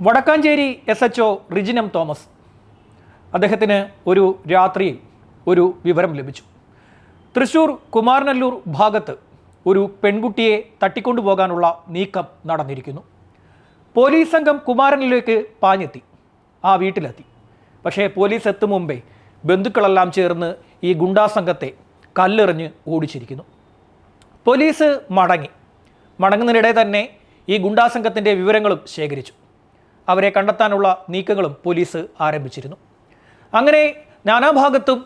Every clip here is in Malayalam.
Vadakkanchery S H O Rijinam Thomas. അദ്ദേഹത്തിന് ഒരു രാത്രി ഒരു വിവരം ലഭിച്ചു. തൃശൂർ കുമാരനല്ലൂർ ഭാഗത്ത് ഒരു പെൺകുട്ടിയെ തട്ടിക്കൊണ്ടുപോകാനുള്ള നീക്കം നടന്നിരിക്കുന്നു. പോലീസ് സംഘം കുമാരനിലേക്ക് പാഞ്ഞെത്തി. ആ വീട്ടിലെത്തി. പക്ഷേ പോലീസ് എത്തും മുമ്പേ ബന്ധുക്കളെല്ലാം ചേർന്ന് ഈ ഗുണ്ടാ സംഘത്തെ കല്ലെറിഞ്ഞ് ഓടിച്ചിരിക്കുന്നു. പോലീസ് മടങ്ങി. മടങ്ങുന്നതിനിടെ തന്നെ ഈ ഗുണ്ടാ സംഘത്തിന്റെ വിവരങ്ങളും ശേഖരിച്ചു. അവരെ കണ്ടെത്താനുള്ള നീക്കങ്ങളും പോലീസ് ആരംഭിച്ചിരുന്നു. അങ്ങനെ നാനാഭാഗത്തും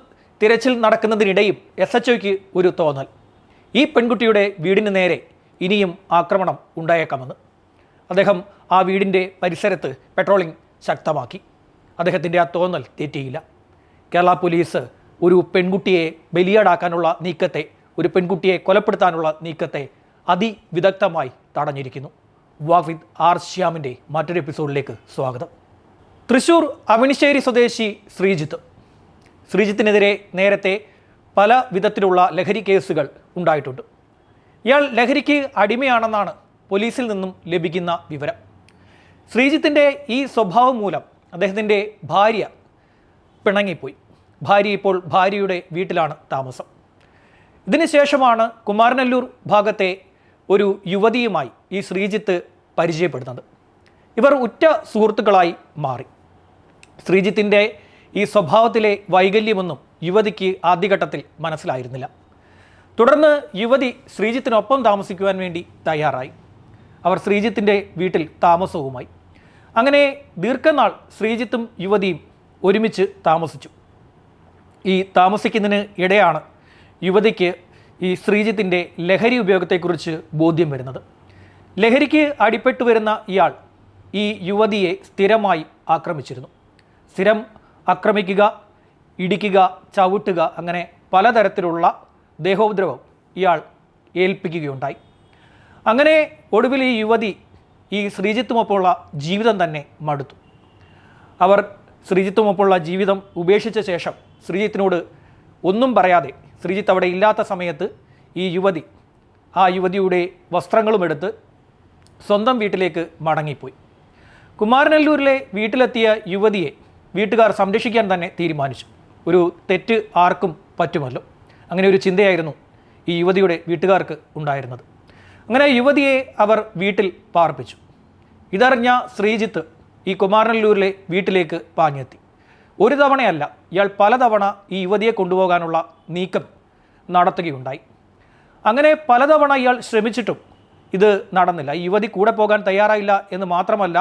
തിരച്ചിൽ നടക്കുന്നതിനിടയും എസ് എച്ച് ഒയ്ക്ക് ഒരു തോന്നൽ. ഈ പെൺകുട്ടിയുടെ വീടിന് നേരെ ഇനിയും ആക്രമണം ഉണ്ടായേക്കാമെന്ന്. അദ്ദേഹം ആ വീടിന്റെ പരിസരത്ത് പെട്രോളിംഗ് ശക്തമാക്കി. അദ്ദേഹത്തിന്റെ ആ തോന്നൽ തെറ്റിയില്ല. കേരള പോലീസ് ഒരു പെൺകുട്ടിയെ ബലിയാടാക്കാനുള്ള നീക്കത്തെ ഒരു പെൺകുട്ടിയെ കൊലപ്പെടുത്താനുള്ള നീക്കത്തെ അതിവിദഗ്ധമായി തടഞ്ഞിരിക്കുന്നു. വാക് വിത്ത് ആർ ശ്യാമിന്റെ മറ്റൊരു എപ്പിസോഡിലേക്ക് സ്വാഗതം. തൃശൂർ അവിനിശ്ശേരി സ്വദേശി ശ്രീജിത്ത്. ശ്രീജിത്തിനെതിരെ നേരത്തെ പല വിധത്തിലുള്ള ലഹരി കേസുകൾ ഉണ്ടായിട്ടുണ്ട്. ഇയാൾ ലഹരിക്ക് അടിമയാണെന്നാണ് പോലീസിൽ നിന്നും ലഭിക്കുന്ന വിവരം. ശ്രീജിത്തിന്റെ ഈ സ്വഭാവം മൂലം അദ്ദേഹത്തിന്റെ ഭാര്യ പിണങ്ങിപ്പോയി. ഭാര്യ ഇപ്പോൾ ഭാര്യയുടെ വീട്ടിലാണ് താമസം. ഇതിനുശേഷമാണ് കുമാരനല്ലൂർ ഭാഗത്തെ ഒരു യുവതിയുമായി ഈ ശ്രീജിത്ത് പരിചയപ്പെടുന്നത് ഇവർ ഉറ്റ സുഹൃത്തുക്കളായി മാറി. ശ്രീജിത്തിന്റെ ഈ സ്വഭാവത്തിലെ വൈകല്യമൊന്നും യുവതിക്ക് ആദ്യഘട്ടത്തിൽ മനസ്സിലായിരുന്നില്ല. തുടർന്ന് യുവതി ശ്രീജിത്തിനൊപ്പം താമസിക്കുവാൻ വേണ്ടി തയ്യാറായി. അവർ ശ്രീജിത്തിന്റെ വീട്ടിൽ താമസവുമായി. അങ്ങനെ ദീർഘനാൾ ശ്രീജിത്തും യുവതിയും ഒരുമിച്ച് താമസിച്ചു. ഈ താമസിക്കുന്നതിന് ഇടയാണ് യുവതിക്ക് ഈ ശ്രീജിത്തിന്റെ ലഹരി ഉപയോഗത്തെക്കുറിച്ച് ബോധ്യം വരുന്നത്. ലഹരിക്ക് അടിപ്പെട്ടു വരുന്ന ഇയാൾ ഈ യുവതിയെ സ്ഥിരമായി ആക്രമിച്ചിരുന്നു. സ്ഥിരം ആക്രമിക്കുക ഇടിക്കുക ചവിട്ടുക അങ്ങനെ പലതരത്തിലുള്ള ദേഹോപദ്രവം ഇയാൾ ഏൽപ്പിക്കുകയുണ്ടായി. അങ്ങനെ ഒടുവിൽ ഈ യുവതി ഈ ശ്രീജിത്തുമൊപ്പമുള്ള ജീവിതം തന്നെ മടുത്തു. അവർ ശ്രീജിത്തുമൊപ്പമുള്ള ജീവിതം ഉപേക്ഷിച്ച ശേഷം ശ്രീജിത്തിനോട് ഒന്നും പറയാതെ ശ്രീജിത്ത് അവിടെ ഇല്ലാത്ത സമയത്ത് ഈ യുവതി ആ യുവതിയുടെ വസ്ത്രങ്ങളും എടുത്ത് സ്വന്തം വീട്ടിലേക്ക് മടങ്ങിപ്പോയി. കുമാരനല്ലൂരിലെ വീട്ടിലെത്തിയ യുവതിയെ വീട്ടുകാർ സംരക്ഷിക്കാൻ തന്നെ തീരുമാനിച്ചു. ഒരു തെറ്റ് ആർക്കും പറ്റുമല്ലോ. അങ്ങനെ ഒരു ചിന്തയായിരുന്നു ഈ യുവതിയുടെ വീട്ടുകാർക്ക് ഉണ്ടായിരുന്നത്. അങ്ങനെ യുവതിയെ അവർ വീട്ടിൽ പാർപ്പിച്ചു. ഇതറിഞ്ഞ ശ്രീജിത്ത് ഈ കുമാരനല്ലൂരിലെ വീട്ടിലേക്ക് പാഞ്ഞെത്തി. ഒരു തവണയല്ല ഇയാൾ പലതവണ ഈ യുവതിയെ കൊണ്ടുപോകാനുള്ള നീക്കം നടത്തുകയുണ്ടായി. അങ്ങനെ പലതവണ ഇയാൾ ശ്രമിച്ചിട്ടും ഇത് നടന്നില്ല. യുവതി കൂടെ പോകാൻ തയ്യാറായില്ല എന്ന് മാത്രമല്ല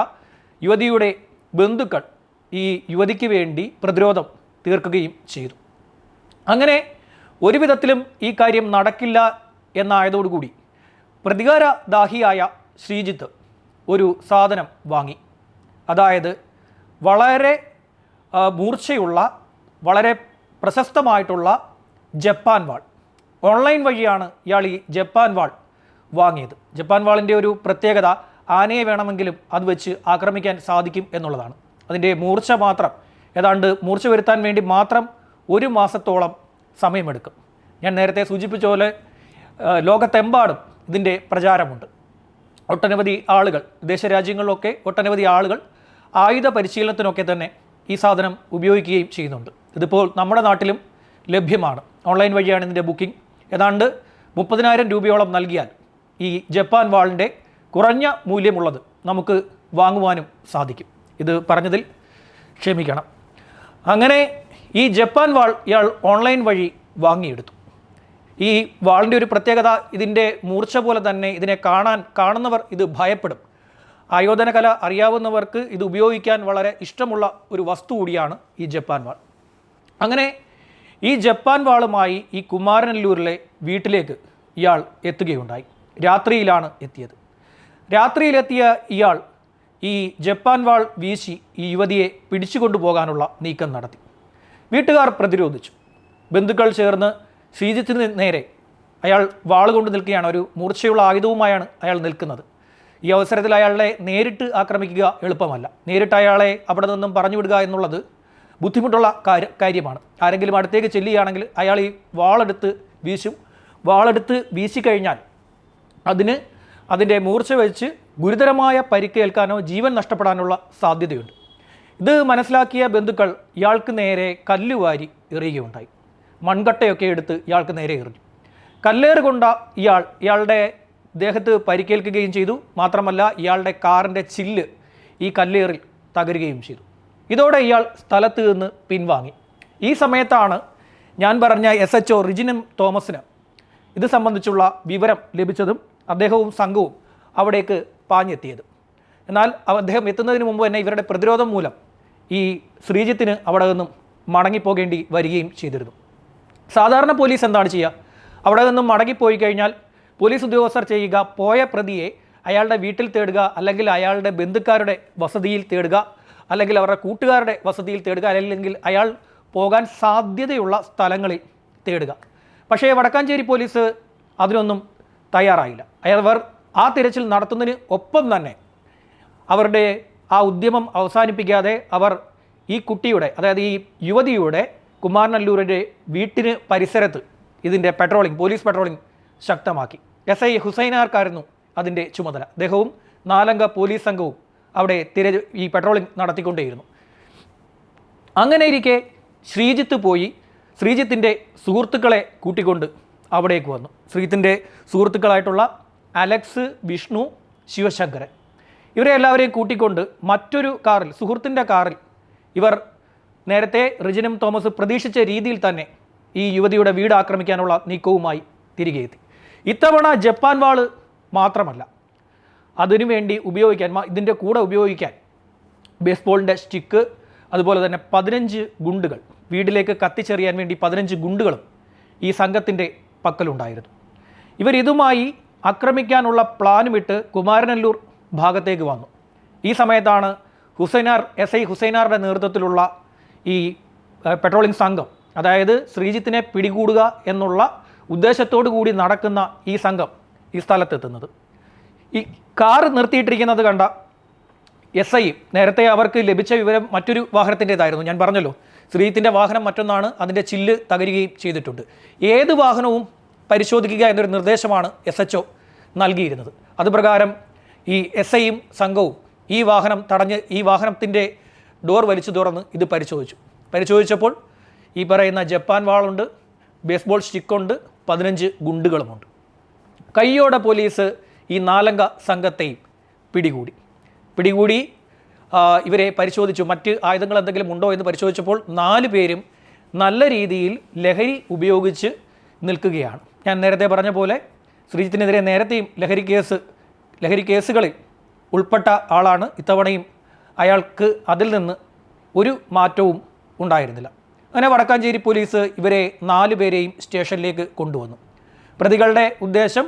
യുവതിയുടെ ബന്ധുക്കൾ ഈ യുവതിക്ക് വേണ്ടി പ്രതിരോധം തീർക്കുകയും ചെയ്തു. അങ്ങനെ ഒരു വിധത്തിലും ഈ കാര്യം നടക്കില്ല എന്നായതോടുകൂടി പ്രതികാരദാഹിയായ ശ്രീജിത്ത് ഒരു സാധനം വാങ്ങി. അതായത് വളരെ മൂർച്ചയുള്ള വളരെ പ്രശസ്തമായിട്ടുള്ള ജപ്പാൻ വാൾ. ഓൺലൈൻ വഴിയാണ് ഇയാൾ ഈ ജപ്പാൻ വാൾ വാങ്ങിയത്. ജപ്പാൻ വാളിന്റെ ഒരു പ്രത്യേകത ആനയെ വേണമെങ്കിലും അത് വെച്ച് ആക്രമിക്കാൻ സാധിക്കും എന്നുള്ളതാണ്. അതിന്റെ മൂർച്ച മാത്രം ഏതാണ്ട് മൂർച്ച വരുത്താൻ വേണ്ടി മാത്രം ഒരു മാസത്തോളം സമയമെടുക്കും. ഞാൻ നേരത്തെ സൂചിപ്പിച്ച പോലെ ലോകത്തെമ്പാടും ഇതിന്റെ പ്രചാരമുണ്ട്. ഒട്ടനവധി ആളുകൾ വിദേശ രാജ്യങ്ങളിലൊക്കെ ഒട്ടനവധി ആളുകൾ ആയുധ പരിശീലനത്തിനൊക്കെ തന്നെ ഈ സാധനം ഉപയോഗിക്കുകയും ചെയ്യുന്നുണ്ട്. ഇതിപ്പോൾ നമ്മുടെ നാട്ടിലും ലഭ്യമാണ്. ഓൺലൈൻ വഴിയാണ് ഇതിന്റെ ബുക്കിംഗ്. ഏതാണ്ട് മുപ്പതിനായിരം രൂപയോളം നൽകിയാൽ ഈ ജപ്പാൻ വാളിന്റെ കുറഞ്ഞ മൂല്യമുള്ളത് നമുക്ക് വാങ്ങുവാനും സാധിക്കും. ഇത് പറഞ്ഞതിൽ ക്ഷമിക്കണം. അങ്ങനെ ഈ ജപ്പാൻ വാൾ ഇയാൾ ഓൺലൈൻ വഴി വാങ്ങിയെടുത്തു. ഈ വാളിന്റെ ഒരു പ്രത്യേകത ഇതിന്റെ മൂർച്ച പോലെ തന്നെ ഇതിനെ കാണാൻ കാണുന്നവർ ഇത് ഭയപ്പെടും. ആയോധന കല അറിയാവുന്നവർക്ക് ഇത് ഉപയോഗിക്കാൻ വളരെ ഇഷ്ടമുള്ള ഒരു വസ്തു കൂടിയാണ് ഈ ജപ്പാൻ വാൾ. അങ്ങനെ ഈ ജപ്പാൻ വാളുമായി ഈ കുമാരനല്ലൂരിലെ വീട്ടിലേക്ക് ഇയാൾ എത്തുകയുണ്ടായി. രാത്രിയിലാണ് എത്തിയത്. രാത്രിയിലെത്തിയ ഇയാൾ ഈ ജപ്പാൻ വാൾ വീശി ഈ യുവതിയെ പിടിച്ചുകൊണ്ടുപോകാനുള്ള നീക്കം നടത്തി. വീട്ടുകാർ പ്രതിരോധിച്ചു. ബന്ധുക്കൾ ചേർന്ന് ശ്രീജിത്തിന് നേരെ അയാൾ വാൾ കൊണ്ട് നിൽക്കുകയാണ്. ഒരു മൂർച്ചയുള്ള ആയുധവുമായാണ് അയാൾ നിൽക്കുന്നത്. ഈ അവസരത്തിൽ അയാളെ നേരിട്ട് ആക്രമിക്കുക എളുപ്പമല്ല. നേരിട്ട് അയാളെ അവിടെ നിന്നും പറഞ്ഞു വിടുക എന്നുള്ളത് ബുദ്ധിമുട്ടുള്ള കാര്യ കാര്യമാണ്. ആരെങ്കിലും അടുത്തേക്ക് ചെല്ലുകയാണെങ്കിൽ അയാൾ ഈ വാളെടുത്ത് വീശും. വാളെടുത്ത് വീശിക്കഴിഞ്ഞാൽ അതിന് അതിന്റെ മൂർച്ച വെച്ച് ഗുരുതരമായ പരിക്കേൽക്കാനോ ജീവൻ നഷ്ടപ്പെടാനുള്ള സാധ്യതയുണ്ട്. ഇത് മനസ്സിലാക്കിയ ബന്ധുക്കൾ ഇയാൾക്ക് നേരെ കല്ലുവാരി എറിയുകയുണ്ടായി. മൺകട്ടയൊക്കെ എടുത്ത് ഇയാൾക്ക് നേരെ എറിഞ്ഞു. കല്ലേറ് കൊണ്ട ഇയാൾ ഇയാളുടെ ദേഹത്ത് പരിക്കേൽക്കുകയും ചെയ്തു. മാത്രമല്ല ഇയാളുടെ കാറിന്റെ ചില്ല് ഈ കല്ലേറിൽ തകരുകയും ചെയ്തു. ഇതോടെ ഇയാൾ സ്ഥലത്ത് നിന്ന് പിൻവാങ്ങി. ഈ സമയത്താണ് ഞാൻ പറഞ്ഞ എസ് എച്ച് ഒ റിജിനും തോമസിന് ഇത് സംബന്ധിച്ചുള്ള വിവരം ലഭിച്ചതും അദ്ദേഹവും സംഘവും അവിടേക്ക് പാഞ്ഞെത്തിയത്. എന്നാൽ അദ്ദേഹം എത്തുന്നതിന് മുമ്പ് തന്നെ ഇവരുടെ പ്രതിരോധം മൂലം ഈ ശ്രീജിത്തിന് അവിടെ നിന്നും മടങ്ങിപ്പോകേണ്ടി വരികയും ചെയ്തിരുന്നു. സാധാരണ പോലീസ് എന്താണ് ചെയ്യുക? അവിടെ നിന്നും മടങ്ങിപ്പോയി കഴിഞ്ഞാൽ പോലീസ് ഉദ്യോഗസ്ഥർ ചെയ്യുക പോയ പ്രതിയെ അയാളുടെ വീട്ടിൽ തേടുക അല്ലെങ്കിൽ അയാളുടെ ബന്ധുക്കാരുടെ വസതിയിൽ തേടുക അല്ലെങ്കിൽ അവരുടെ കൂട്ടുകാരുടെ വസതിയിൽ തേടുക അല്ലെങ്കിൽ അയാൾ പോകാൻ സാധ്യതയുള്ള സ്ഥലങ്ങളിൽ തേടുക. പക്ഷേ വടക്കാഞ്ചേരി പോലീസ് അതിനൊന്നും തയ്യാറായില്ല. അവർ ആ തിരച്ചിൽ നടത്തുന്നതിന് ഒപ്പം തന്നെ അവരുടെ ആ ഉദ്യമം അവസാനിപ്പിക്കാതെ അവർ ഈ കുട്ടിയുടെ അതായത് ഈ യുവതിയുടെ കുമാരനല്ലൂരിന്റെ വീട്ടിന് പരിസരത്ത് ഇതിന്റെ പെട്രോളിംഗ് പോലീസ് പെട്രോളിംഗ് ശക്തമാക്കി. എസ് ഐ ഹുസൈനാർക്കായിരുന്നു അതിന്റെ ചുമതല. അദ്ദേഹവും നാലംഗ പോലീസ് സംഘവും അവിടെ തിര ഈ പെട്രോളിംഗ് നടത്തിക്കൊണ്ടേയിരുന്നു. അങ്ങനെ ഇരിക്കെ ശ്രീജിത്ത് പോയി. ശ്രീജിത്തിന്റെ സുഹൃത്തുക്കളെ കൂട്ടിക്കൊണ്ട് അവിടേക്ക് വന്നു. ശ്രീത്തിന്റെ സുഹൃത്തുക്കളായിട്ടുള്ള അലക്സ് വിഷ്ണു ശിവശങ്കരൻ. ഇവരെ എല്ലാവരെയും കൂട്ടിക്കൊണ്ട് മറ്റൊരു കാറിൽ സുഹൃത്തിന്റെ കാറിൽ ഇവർ നേരത്തെ റിജിനും തോമസ് പ്രതീക്ഷിച്ച രീതിയിൽ തന്നെ ഈ യുവതിയുടെ വീട് ആക്രമിക്കാനുള്ള നീക്കവുമായി തിരികെ എത്തി. ഇത്തവണ ജപ്പാൻ വാൾ മാത്രമല്ല അതിനുവേണ്ടി ഉപയോഗിക്കാൻ ഇതിന്റെ കൂടെ ഉപയോഗിക്കാൻ ബേസ്ബോളിന്റെ സ്റ്റിക്ക് അതുപോലെ തന്നെ പതിനഞ്ച് ഗുണ്ടുകൾ വീട്ടിലേക്ക് കത്തിച്ചെറിയാൻ വേണ്ടി പതിനഞ്ച് ഗുണ്ടുകളും ഈ സംഘത്തിന്റെ പക്കലുണ്ടായിരുന്നു. ഇവർ ഇതുമായി ആക്രമിക്കാനുള്ള പ്ലാനുമിട്ട് കുമാരനല്ലൂർ ഭാഗത്തേക്ക് വന്നു. ഈ സമയത്താണ് ഹുസൈനാർ എസ് ഐ ഹുസൈനാറുടെ നേതൃത്വത്തിലുള്ള ഈ പെട്രോളിംഗ് സംഘം അതായത് ശ്രീജിത്തിനെ പിടികൂടുക എന്നുള്ള ഉദ്ദേശത്തോടു കൂടി നടക്കുന്ന ഈ സംഘം ഈ സ്ഥലത്തെത്തുന്നത്. ഈ കാർ നിർത്തിയിട്ടിരിക്കുന്നത് കണ്ട എസ് ഐ നേരത്തെ അവർക്ക് ലഭിച്ച വിവരം മറ്റൊരു വാഹനത്തിന്റെതായിരുന്നു. ഞാൻ പറഞ്ഞല്ലോ ശ്രീജിത്തിന്റെ വാഹനം മറ്റൊന്നാണ് അതിന്റെ ചില്ല് തകരുകയും ചെയ്തിട്ടുണ്ട്. ഏത് വാഹനവും പരിശോധിക്കുക എന്നൊരു നിർദ്ദേശമാണ് എസ് എച്ച് നൽകിയിരുന്നത്. അതുപ്രകാരം ഈ എസ് ഐയും സംഘവും ഈ വാഹനം തടഞ്ഞ് ഈ വാഹനത്തിന്റെ ഡോർ വലിച്ചു തുറന്ന് ഇത് പരിശോധിച്ചു. പരിശോധിച്ചപ്പോൾ ഈ പറയുന്ന ജപ്പാൻ വാളുണ്ട് ബേസ്ബോൾ സ്റ്റിക്കുണ്ട് പതിനഞ്ച് ഗുണ്ടുകളുമുണ്ട്. കയ്യോടെ പോലീസ് ഈ നാലംഗ സംഘത്തെയും പിടികൂടി. പിടികൂടി ഇവരെ പരിശോധിച്ചു. മറ്റ് ആയുധങ്ങൾ എന്തെങ്കിലും ഉണ്ടോ എന്ന് പരിശോധിച്ചപ്പോൾ നാല് പേരും നല്ല രീതിയിൽ ലഹരി ഉപയോഗിച്ച് നിൽക്കുകയാണ്. ഞാൻ നേരത്തെ പറഞ്ഞ പോലെ ശ്രീജിത്തിനെതിരെ നേരത്തെയും ലഹരി കേസ് ലഹരി കേസുകളിൽ ഉൾപ്പെട്ട ആളാണ്. ഇത്തവണയും അയാൾക്ക് അതിൽ നിന്ന് ഒരു മാറ്റവും ഉണ്ടായിരുന്നില്ല. അങ്ങനെ വടക്കാഞ്ചേരി പോലീസ് ഇവരെ നാല് പേരെയും സ്റ്റേഷനിലേക്ക് കൊണ്ടുവന്നു. പ്രതികളുടെ ഉദ്ദേശം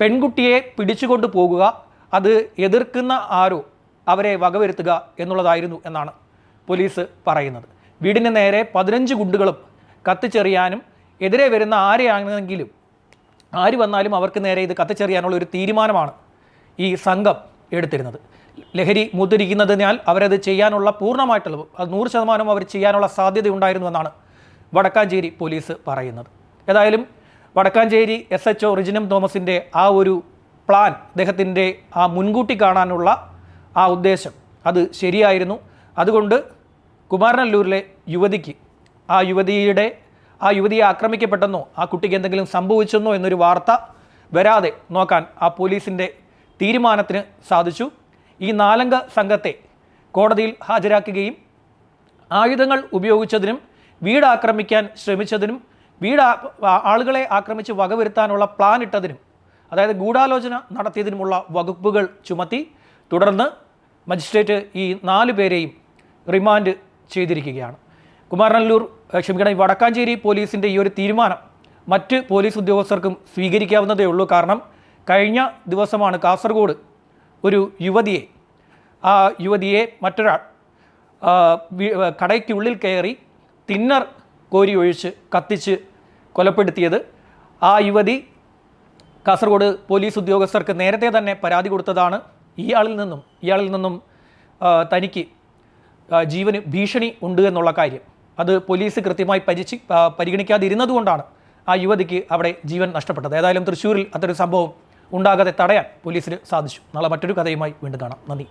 പെൺകുട്ടിയെ പിടിച്ചുകൊണ്ട് പോകുക അത് എതിർക്കുന്ന ആരോ അവരെ വകവരുത്തുക എന്നുള്ളതായിരുന്നു എന്നാണ് പോലീസ് പറയുന്നത്. വീടിന് നേരെ പതിനഞ്ച് ഗുണ്ടുകളും കത്തിച്ചെറിയാനും എതിരെ വരുന്ന ആരെയാണെങ്കിലും ആര് വന്നാലും അവർക്ക് നേരെ ഇത് കത്തിച്ചെറിയാനുള്ള ഒരു തീരുമാനമാണ് ഈ സംഘം എടുത്തിരുന്നത്. ലഹരി മൂത്തിരിക്കുന്നതിനാൽ അവരത് ചെയ്യാനുള്ള പൂർണമായിട്ടുള്ള നൂറ് ശതമാനം അവർ ചെയ്യാനുള്ള സാധ്യതയുണ്ടായിരുന്നു എന്നാണ് വടക്കാഞ്ചേരി പോലീസ് പറയുന്നത്. ഏതായാലും Vadakkanchery S H O Rijinam തോമസിന്റെ ആ ഒരു പ്ലാൻ അദ്ദേഹത്തിന്റെ ആ മുൻകൂട്ടി കാണാനുള്ള ആ ഉദ്ദേശം. അത് ശരിയായിരുന്നു. അതുകൊണ്ട് കുമാരനല്ലൂരിലെ യുവതിക്ക് ആ യുവതിയുടെ ആ യുവതിയെ ആക്രമിക്കപ്പെട്ടെന്നോ ആ കുട്ടിക്ക് എന്തെങ്കിലും സംഭവിച്ചെന്നോ എന്നൊരു വാർത്ത വരാതെ നോക്കാൻ ആ പോലീസിന്റെ തീരുമാനത്തിന് സാധിച്ചു. ഈ നാലംഗ സംഘത്തെ കോടതിയിൽ ഹാജരാക്കുകയും ആയുധങ്ങൾ ഉപയോഗിച്ചതിനും വീട് ആക്രമിക്കാൻ ശ്രമിച്ചതിനും വീട് ആളുകളെ ആക്രമിച്ച് വകവരുത്താനുള്ള പ്ലാൻ ഇട്ടതിനും അതായത് ഗൂഢാലോചന നടത്തിയതിനുമുള്ള വകുപ്പുകൾ ചുമത്തി തുടർന്ന് മജിസ്ട്രേറ്റ് ഈ നാല് പേരെയും റിമാൻഡ് ചെയ്തിരിക്കുകയാണ്. കുമാരനല്ലൂർ ക്ഷമിക്കണം വടക്കാഞ്ചേരി പോലീസിന്റെ ഈ ഒരു തീരുമാനം മറ്റ് പോലീസ് ഉദ്യോഗസ്ഥർക്കും സ്വീകരിക്കാവുന്നതേ ഉള്ളൂ. കാരണം കഴിഞ്ഞ ദിവസമാണ് കാസർഗോഡ് ഒരു യുവതിയെ ആ യുവതിയെ മറ്റൊരാൾ കടയ്ക്കുള്ളിൽ കയറി തിന്നർ കോരി ഒഴിച്ച് കത്തിച്ച് കൊലപ്പെടുത്തിയത് ആ യുവതി കാസർഗോഡ് പോലീസ് ഉദ്യോഗസ്ഥർക്ക് നേരത്തെ തന്നെ പരാതി കൊടുത്തതാണ്. ഇയാളിൽ നിന്നും ഇയാളിൽ നിന്നും തനിക്ക് ജീവന് ഭീഷണി ഉണ്ട് എന്നുള്ള കാര്യം. അത് പോലീസ് കൃത്യമായി പരിചി ആ, പരിഗണിക്കാതിരുന്നതുകൊണ്ടാണ് ആ യുവതിക്ക് അവിടെ ജീവൻ നഷ്ടപ്പെട്ടത്. ഏതായാലും തൃശ്ശൂരിൽ അത്തരം സംഭവം ഉണ്ടാകാതെ തടയാൻ പോലീസിന് സാധിച്ചു. നാളെ മറ്റൊരു കഥയുമായി വീണ്ടും കാണാം. നന്ദി.